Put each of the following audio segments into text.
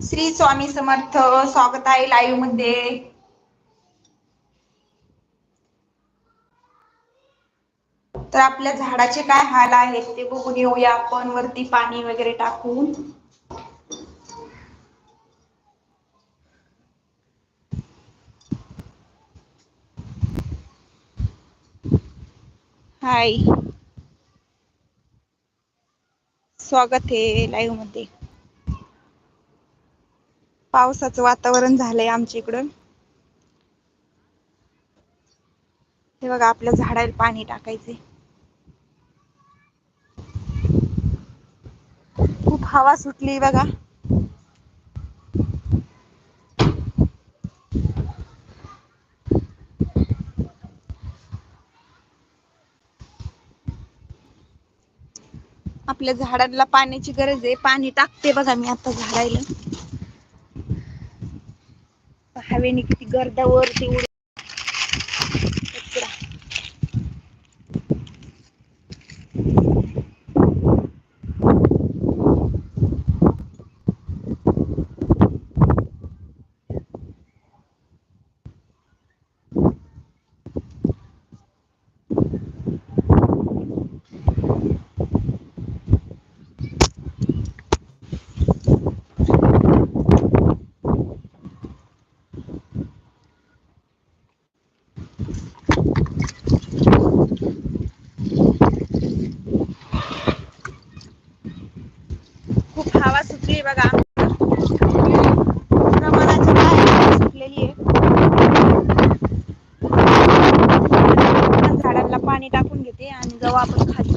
श्री स्वामी समर्थ स्वागत आहे लाईव्हमध्ये. तर आपल्या झाडाचे काय हाल आहेत ते बघून येऊया आपण. वरती पाणी वगैरे टाकून. हाय स्वागत आहे लाईव्हमध्ये. पावसाचं वातावरण झालंय आमच्या इकडं. हे बघा आपल्या झाडाला पाणी टाकायचे खूप हवा सुटली बघा. आपल्या झाडांना पाण्याची गरज आहे. पाणी टाकते बघा मी आता झाडायला हवेने किती गर्दा वरती खूप हवा सुटली बघा. प्रमाणाची काय हवा सुटलेली आहे. झाडांना पाणी टाकून घेते आणि जाऊ आपण खाली.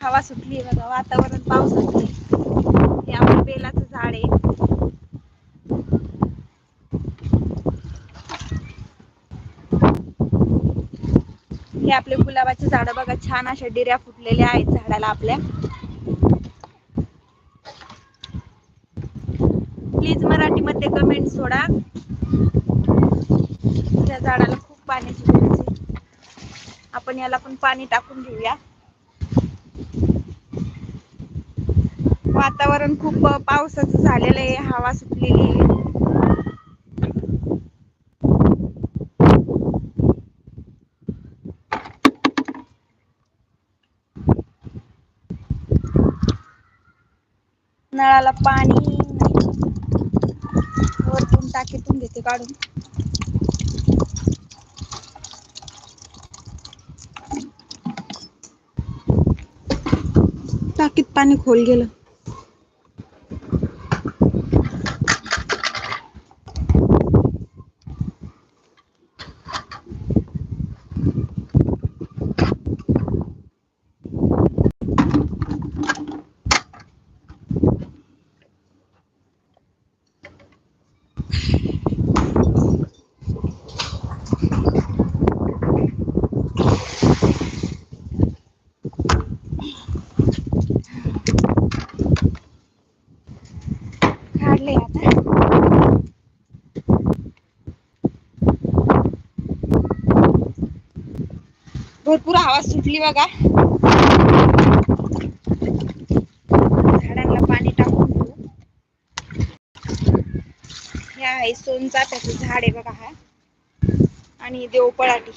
हवा सुटली आहे बघा वातावरण पावसाचं आहे हे आपलं बेलाचं झाड आहे हे आपले गुलाबाचे झाड बघा छान अशा डिऱ्या फुटलेल्या आहेत झाडाला आपल्या. प्लीज मराठीमध्ये कमेंट सोडा. त्या झाडाला खूप पाण्याची गरज आहे आपण याला पण पाणी टाकून घेऊया. वातावरण खूप पावसाचं झालेलं आहे हवा सुटलेली आहे. नळाला पाणी नाही वरतून टाकीतून घेते काढून. टाकीत पाणी खोल गेलं काढले आता भरपूर हवा सुटली बघा. झाडांना पाणी टाकून घेऊ हे आहे सोनचाफ्याचं झाड आहे बघा हा. आणि देवपळाटी